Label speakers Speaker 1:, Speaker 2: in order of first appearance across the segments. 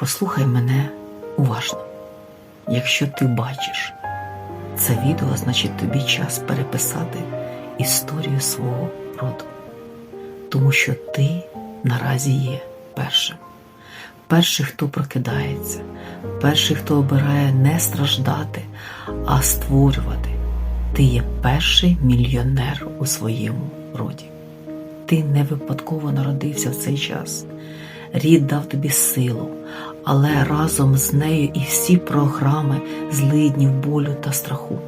Speaker 1: Послухай мене уважно. Якщо ти бачиш це відео, значить тобі час переписати історію свого роду. Тому що ти наразі є першим. Перший, хто прокидається, перший, хто обирає не страждати, а створювати. Ти є перший мільйонер у своєму роді. Ти не випадково народився в цей час. Рід дав тобі силу, але разом з нею і всі програми злиднів, болю та страху.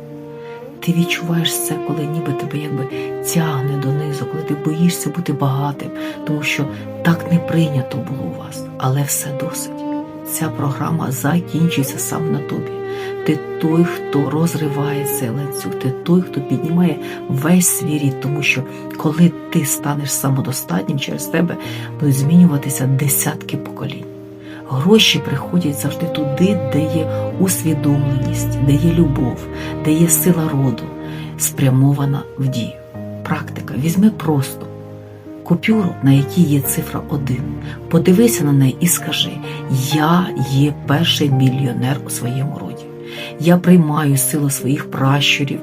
Speaker 1: Ти відчуваєш це, коли ніби тебе якби тягне донизу, коли ти боїшся бути багатим, тому що так не прийнято було у вас, але все досить. Ця програма закінчується саме на тобі. Ти той, хто розриває цей ланцюг, ти той, хто піднімає весь свій рід, тому що коли ти станеш самодостатнім, через тебе будуть змінюватися десятки поколінь. Гроші приходять завжди туди, де є усвідомленість, де є любов, де є сила роду, спрямована в дію. Практика. Візьми просто купюру, на якій є цифра 1. Подивися на неї і скажи: Я є перший мільйонер у своєму роді. Я приймаю силу своїх пращурів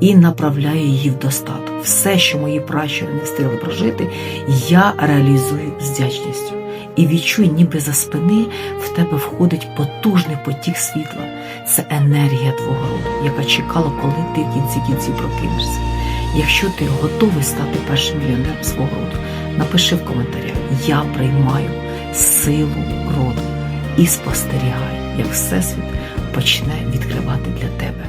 Speaker 1: і направляю її в достаток. Все, що мої пращури не встигли прожити, я реалізую з вдячністю. І відчуй, ніби за спини в тебе входить потужний потік світла. Це енергія твого роду, яка чекала, коли ти в кінці кінців прокинешся. Якщо ти готовий стати першим мільйонером свого роду, напиши в коментарях: Я приймаю силу роду і спостерігай, як Всесвіт почне відкривати для тебе